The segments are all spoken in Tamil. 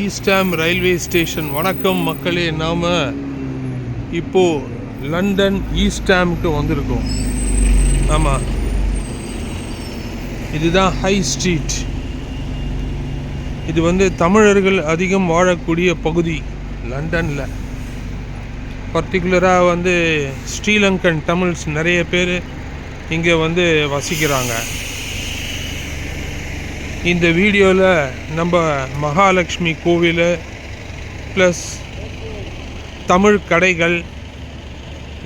ஈஸ்டாம் ரயில்வே ஸ்டேஷன் வணக்கம் மக்களே நாம் இப்போது லண்டன் ஈஸ்டாம்க்கு வந்திருக்கோம். ஆமாம் இதுதான் ஹை ஸ்ட்ரீட் இது வந்து தமிழர்கள் அதிகம் வாழக்கூடிய பகுதி லண்டனில். பர்டிகுலராக வந்து ஸ்ரீலங்கன் தமிழ்ஸ் நிறைய பேர் இங்கே வந்து வசிக்கிறாங்க. இந்த வீடியோவில் நம்ம மகாலட்சுமி கோவில் ப்ளஸ் தமிழ் கடைகள்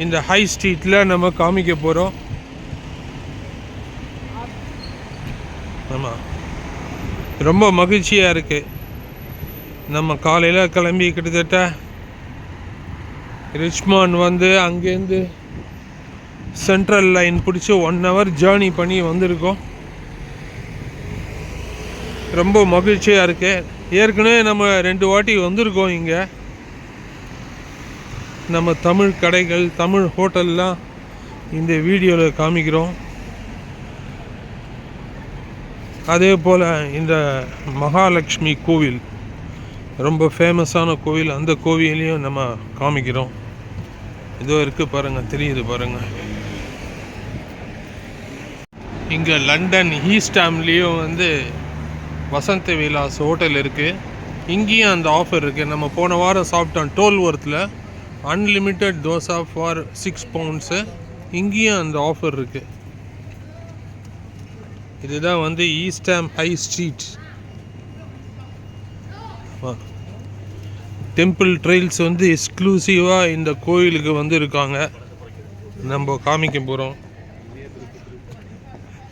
இந்த ஹை ஸ்ட்ரீட்டில் நம்ம காமிக்க போகிறோம் ஆமாம் ரொம்ப மகிழ்ச்சியாக இருக்குது நம்ம காலையில் கிளம்பி கிட்டத்தட்ட ரிச்மான் வந்து அங்கேருந்து சென்ட்ரல் லைன் பிடிச்சி ஒன் ஹவர் ஜேர்னி பண்ணி வந்திருக்கோம். ரொம்ப மகிழ்ச்சியாக இருக்குது ஏற்கனவே நம்ம ரெண்டு வாட்டி வந்திருக்கோம் இங்கே. நம்ம தமிழ் கடைகள் தமிழ் ஹோட்டல்லாம் இந்த வீடியோவில் காமிக்கிறோம். அதே போல் இந்த மகாலட்சுமி கோவில் ரொம்ப ஃபேமஸான கோவில் அந்த கோவிலையும் நம்ம காமிக்கிறோம். இதோ இருக்குது பாருங்கள் தெரியுது பாருங்கள் இங்கே லண்டன் ஈஸ்டாம்லேயும் வந்து வசந்த் விலாஸ் ஹோட்டல் இருக்குது இங்கேயும் அந்த ஆஃபர் இருக்குது நம்ம போன வாரம் சாப்பிட்டோம் டோல் ஒர்த்தில் unlimited dosa for six pounds இங்கேயும் அந்த ஆஃபர் இருக்குது இதுதான் வந்து East Ham high street temple trails வந்து எக்ஸ்க்ளூசிவாக இந்த கோயிலுக்கு வந்து இருக்காங்க நம்ம காமிக்க போகிறோம்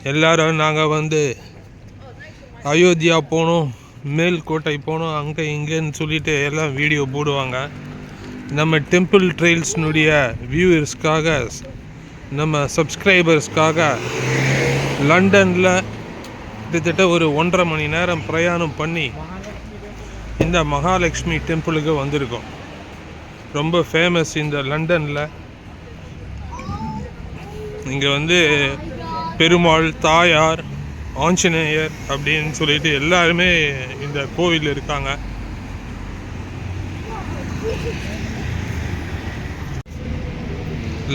எல்லாரும் நாங்கள் வந்து அயோத்தியா போகணும் மேல்கோட்டை போகணும் அங்கே இங்கேன்னு சொல்லிட்டு எல்லாம் வீடியோ போடுவாங்க. நம்ம டெம்பிள் ட்ரெயில்ஸ்னுடைய வியூவர்ஸ்க்காக நம்ம சப்ஸ்கிரைபர்ஸ்க்காக லண்டனில் கிட்டத்தட்ட ஒரு ஒன்றரை மணி நேரம் பிரயாணம் பண்ணி இந்த மகாலட்சுமி டெம்பிளுக்கு வந்திருக்கோம். ரொம்ப ஃபேமஸ் இந்த லண்டனில். இங்கே வந்து பெருமாள் தாயார் ஆஞ்சநேயர் அப்படின்னு சொல்லிட்டு எல்லாருமே இந்த கோவில் இருக்காங்க.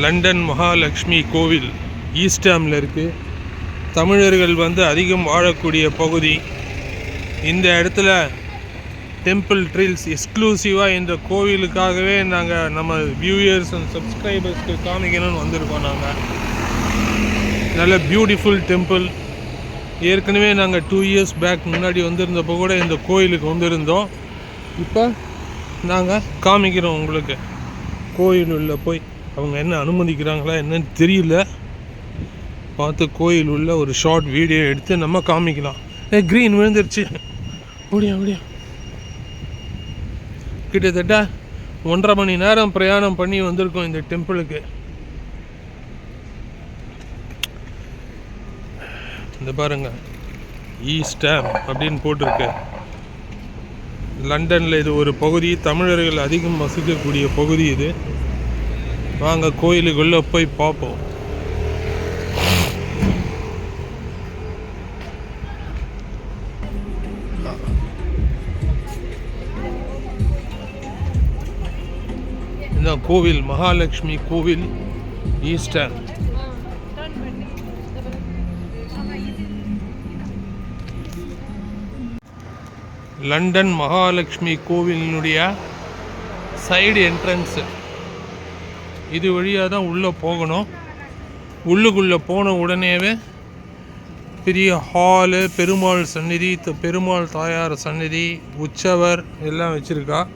லண்டன் மகாலட்சுமி கோவில் ஈஸ்டாமில் இருக்குது தமிழர்கள் வந்து அதிகம் வாழக்கூடிய பகுதி. இந்த இடத்துல டெம்பிள் ட்ரில்ஸ் எக்ஸ்க்ளூசிவாக இந்த கோவிலுக்காகவே நாங்கள் நம்ம வியூயர்ஸ் அண்ட் சப்ஸ்கிரைபர்ஸ்க்கு காமிக்கணும்னு வந்திருக்கோம் நாங்கள் நல்ல பியூட்டிஃபுல் டெம்பிள் ஏற்கனவே நாங்கள் டூ இயர்ஸ் பேக் முன்னாடி வந்திருந்தப்போ கூட இந்த கோயிலுக்கு வந்திருந்தோம். இப்போ நாங்கள் காமிக்கிறோம் உங்களுக்கு. கோயில் உள்ள போய் அவங்க என்ன அனுமதிக்கிறாங்களா என்னன்னு தெரியல. பார்த்து கோயில் உள்ள ஒரு ஷார்ட் வீடியோ எடுத்து நம்ம காமிக்கலாம். ஏ க்ரீன் விழுந்துருச்சு. அப்படியா அப்படியா கிட்டத்தட்ட ஒன்றரை மணி நேரம் பிரயாணம் பண்ணி வந்திருக்கோம் இந்த டெம்பிளுக்கு இந்த பாருங்க. E ஈஸ்டாம் அப்படின்னு போட்டிருக்கு. லண்டனில் இது ஒரு பகுதி தமிழர்கள் அதிகம் வசிக்கக்கூடிய பகுதி இது. வாங்க கோயிலுக்குள்ளே போய் பார்ப்போம். இந்த கோவில் மகாலட்சுமி கோவில் e ஈஸ்டர் லண்டன் மகாலட்சுமி கோவிலினுடைய சைடு என்ட்ரன்ஸு. இது வழியாக தான் உள்ளே போகணும். உள்ளுக்குள்ளே போன உடனேவே பெரிய ஹாலு பெருமாள் சந்நிதி த- பெருமாள் தாயார் சந்நிதி உற்சவர் எல்லாம் வச்சுருக்கா.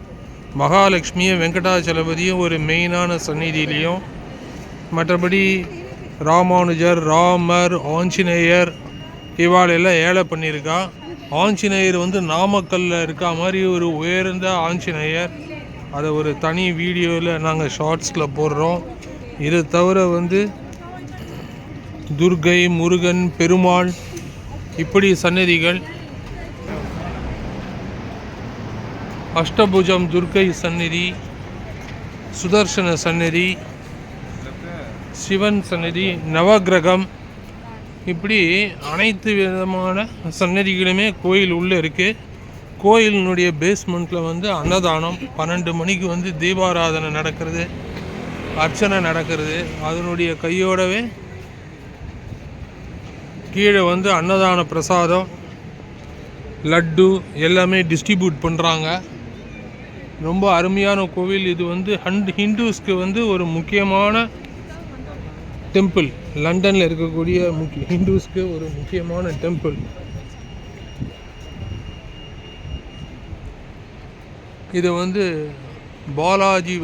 மகாலட்சுமியும் வெங்கடாச்சலபதியும் ஒரு மெயினான சந்நிதியிலையும். மற்றபடி ராமானுஜர் ராமர் ஆஞ்சநேயர் இவாளெல்லாம் ஏழை பண்ணியிருக்கா. ஆஞ்சநேயர் வந்து நாமக்கல்ல இருக்கா மாதிரி ஒரு உயர்ந்த ஆஞ்சநேயர். அதை ஒரு தனி வீடியோவில் நாங்கள் ஷார்ட்ஸில் போடுறோம். இது தவிர வந்து துர்கை முருகன் பெருமாள் இப்படி சன்னதிகள் அஷ்டபுஜம் துர்கை சந்நிதி சுதர்சன சந்நிதி சிவன் சந்நிதி நவக்கிரகம் இப்படி அனைத்து விதமான சன்னதிகளுமே கோயில் உள்ளே இருக்குது கோயிலினுடைய பேஸ்மெண்ட்டில் வந்து அன்னதானம் பன்னெண்டு மணிக்கு வந்து தீபாராதனை நடக்கிறது அர்ச்சனை நடக்கிறது. அதனுடைய கையோடவே கீழே வந்து அன்னதான பிரசாதம் லட்டு எல்லாமே டிஸ்ட்ரிபியூட் பண்ணுறாங்க ரொம்ப அருமையான கோவில். இது வந்து ஹண்ட் ஹிந்துஸ்க்கு வந்து ஒரு முக்கியமான டெம்பிள் லண்டனில் இருக்கக்கூடிய முக்கிய ஹிந்துஸ்க்கு ஒரு முக்கியமான டெம்பிள் இது வந்து பாலாஜி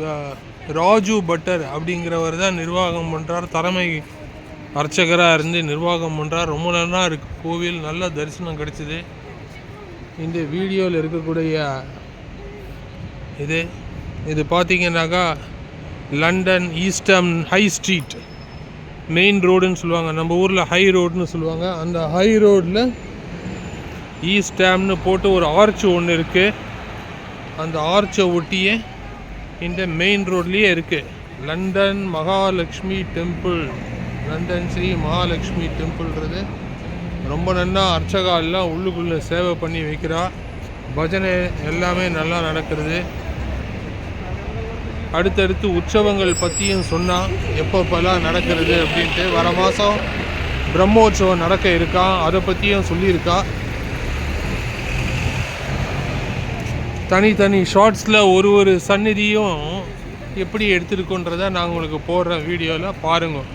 ராஜு பட்டர் அப்படிங்கிறவர் தான் நிர்வாகம் பண்ணுறார் தலைமை அர்ச்சகராக இருந்து நிர்வாகம் பண்ணுறார் ரொம்ப நல்லா இருக்குது கோவில் நல்ல தரிசனம் கிடச்சிது. இந்த வீடியோவில் இருக்கக்கூடிய இது இது பார்த்தீங்கன்னாக்கா London eastern high street. Main ரோடுன்னு சொல்லுவாங்க. நம்ம ஊரில் ஹை ரோடுன்னு சொல்லுவாங்க. அந்த ஹை ரோட்டில் ஈஸ்ட் டேம்னு போட்டு ஒரு ஆர்ச் ஒன்று இருக்குது அந்த ஆர்ச்சை ஒட்டியே இந்த மெயின் ரோட்லேயே இருக்குது London Mahalakshmi temple London Sri Mahalakshmi டெம்பிள்ன்றது ரொம்ப நல்லா அர்ச்சகா எல்லாம் உள்ளுக்குள்ளே சேவை பண்ணி வைக்கிறா. பஜனை எல்லாமே நல்லா நடக்கிறது. அடுத்தடுத்து உற்சவங்கள் பற்றியும் சொன்னால் எப்பப்பெல்லாம் நடக்கிறது அப்படின்ட்டு வர மாதம் பிரம்மோற்சவம் நடக்க இருக்கா அதை பற்றியும் சொல்லியிருக்கா. தனித்தனி ஷார்ட்ஸில் ஒரு ஒரு சந்நிதியும் எப்படி எடுத்துருக்கோன்றதை நான் உங்களுக்கு போடுற வீடியோவில் பாருங்கள்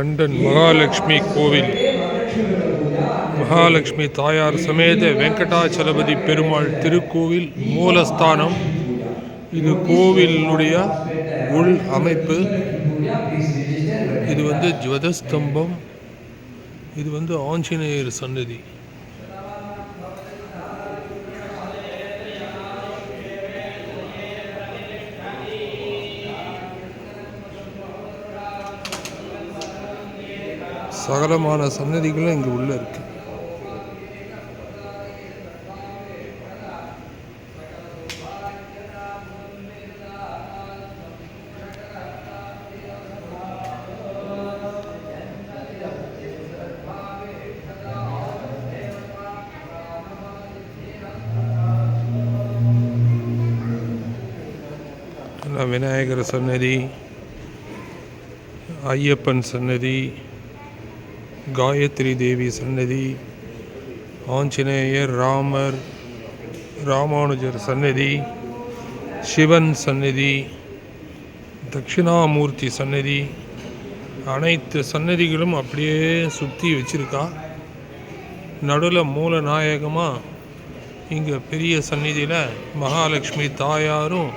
லண்டன் மகாலட்சுமி கோவில். மகாலட்சுமி தாயார் சமேத வெங்கடாச்சலபதி பெருமாள் திருக்கோவில் மூலஸ்தானம். இது கோவிலுடைய உள் அமைப்பு. இது வந்து ஜுவதஸ்தம்பம். இது வந்து ஆஞ்சநேயர் சன்னதி. சகலமான சன்னதிகளும் இங்கே உள்ளே இருக்கு. விநாயகர் சன்னதி ஐயப்பன் சன்னதி காயத்ரி தேவி சன்னதி ஆஞ்சநேயர் ராமர் ராமானுஜர் சன்னதி சிவன் சன்னதி தட்சிணாமூர்த்தி சன்னதி அனைத்து சன்னதிகளும் அப்படியே சுற்றி வச்சுருக்கா. நடுவில் மூல நாயகமாக இங்கே பெரிய சந்நிதியில் மகாலட்சுமி தாயாரும்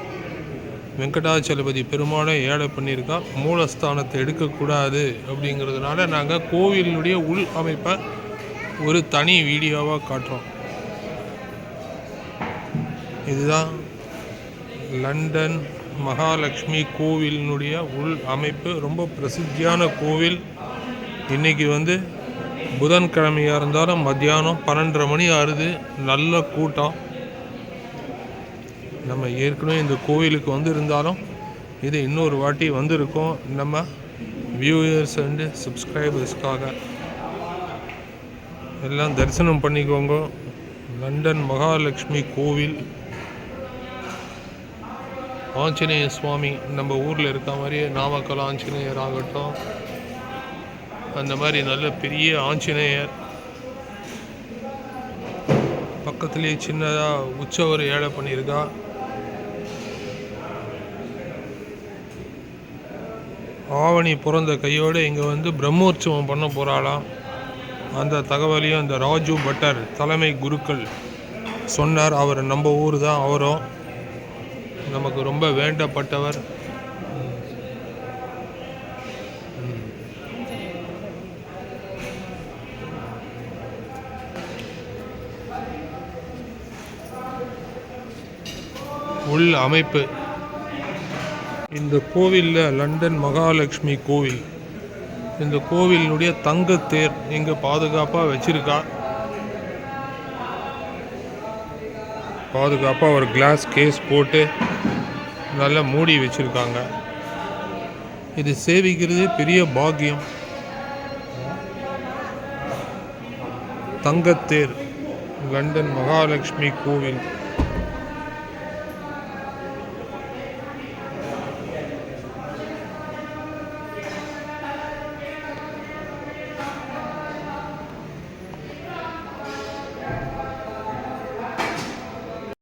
வெங்கடாச்சலபதி பெருமாளை ஏழை பண்ணியிருக்கா மூலஸ்தானத்தை எடுக்கக்கூடாது அப்படிங்கிறதுனால நாங்கள் கோவிலினுடைய உள் அமைப்பை ஒரு தனி வீடியோவாக காட்டுறோம். இதுதான் லண்டன் மகாலட்சுமி கோவிலினுடைய உள் அமைப்பு. ரொம்ப பிரசித்தியான கோவில். இன்னைக்கு வந்து புதன்கிழமையாக இருந்தாலும் மத்தியானம் பன்னெண்டரை மணி ஆறுது. நல்ல கூட்டம். நம்ம ஏற்கனவே இந்த கோவிலுக்கு வந்து இருந்தாலும் இது இன்னொரு வாட்டி வந்திருக்கோம். நம்ம வியூயர்ஸ் அண்டு சப்ஸ்கிரைபர்ஸ்க்காக எல்லாம் தரிசனம் பண்ணிக்கோங்க. லண்டன் மகாலட்சுமி கோவில். ஆஞ்சநேய சுவாமி நம்ம ஊரில் இருக்க மாதிரியே நாமக்கல் ஆஞ்சநேயர் ஆகட்டும். அந்த மாதிரி நல்ல பெரிய ஆஞ்சநேயர். பக்கத்துலேயே சின்னதாக உற்சவர் ஏழை பண்ணியிருக்கா. ஆவணி பிறந்த கையோடு இங்கே வந்து பிரம்மோற்சவம் பண்ண போகிறாளாம் அந்த தகவலையும் இந்த ராஜு பட்டர் தலைமை குருக்கள் சொன்னார். அவர் நம்ம ஊர் தான் அவரும் நமக்கு ரொம்ப வேண்டப்பட்டவர். உள் அமைப்பு. இந்த கோவிலில் லண்டன் மகாலட்சுமி கோவில். இந்த கோவிலினுடைய தங்கத்தேர் இங்கே பாதுகாப்பாக வச்சிருக்கா? பாதுகாப்பாக ஒரு கிளாஸ் கேஸ் போட்டு நல்லா மூடி வச்சுருக்காங்க. இது சேவிக்கிறது பெரிய பாக்கியம். தங்கத்தேர் லண்டன் மகாலட்சுமி கோவில்.